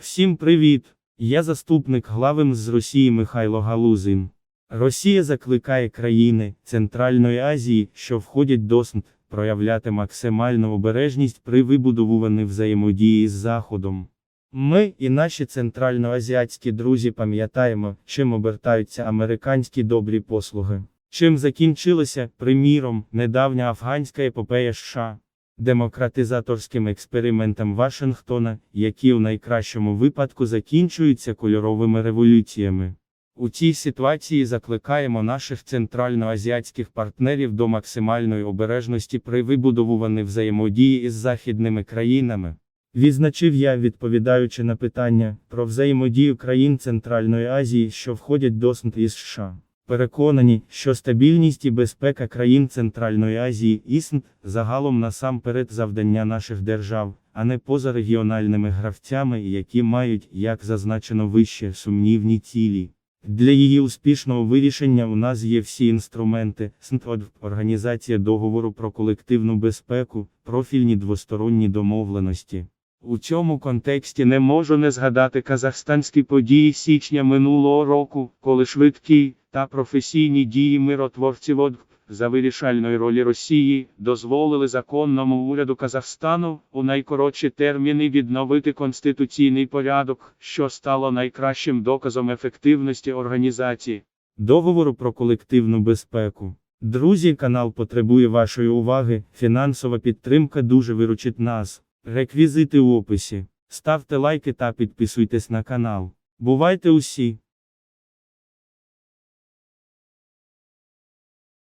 Всім привіт! Я заступник глави МЗ з Росії Михайло Галузин. Росія закликає країни Центральної Азії, що входять до СНД, проявляти максимальну обережність при вибудовуванні взаємодії з Заходом. Ми і наші центральноазіатські друзі пам'ятаємо, чим обертаються американські добрі послуги. Чим закінчилася, приміром, недавня афганська епопея США демократизаторським експериментам Вашингтона, які у найкращому випадку закінчуються кольоровими революціями. У цій ситуації закликаємо наших центральноазіатських партнерів до максимальної обережності при вибудовуванні взаємодії із західними країнами. Відзначив я, відповідаючи на питання про взаємодію країн Центральної Азії, що входять до СНД із США. Переконані, що стабільність і безпека країн Центральної Азії і СНД загалом насамперед завдання наших держав, а не позарегіональними гравцями, які мають, як зазначено вище, сумнівні цілі. Для її успішного вирішення у нас є всі інструменти, СНТОД, Організація договору про колективну безпеку, профільні двосторонні домовленості. У цьому контексті не можу не згадати казахстанські події січня минулого року, коли швидкі та професійні дії миротворців ОДГ за вирішальної ролі Росії дозволили законному уряду Казахстану у найкоротші терміни відновити конституційний порядок, що стало найкращим доказом ефективності організації. Договору про колективну безпеку. Друзі, канал потребує вашої уваги. Фінансова підтримка дуже виручить нас. Реквізити у описі. Ставте лайки та підписуйтесь на канал. Бувайте усі!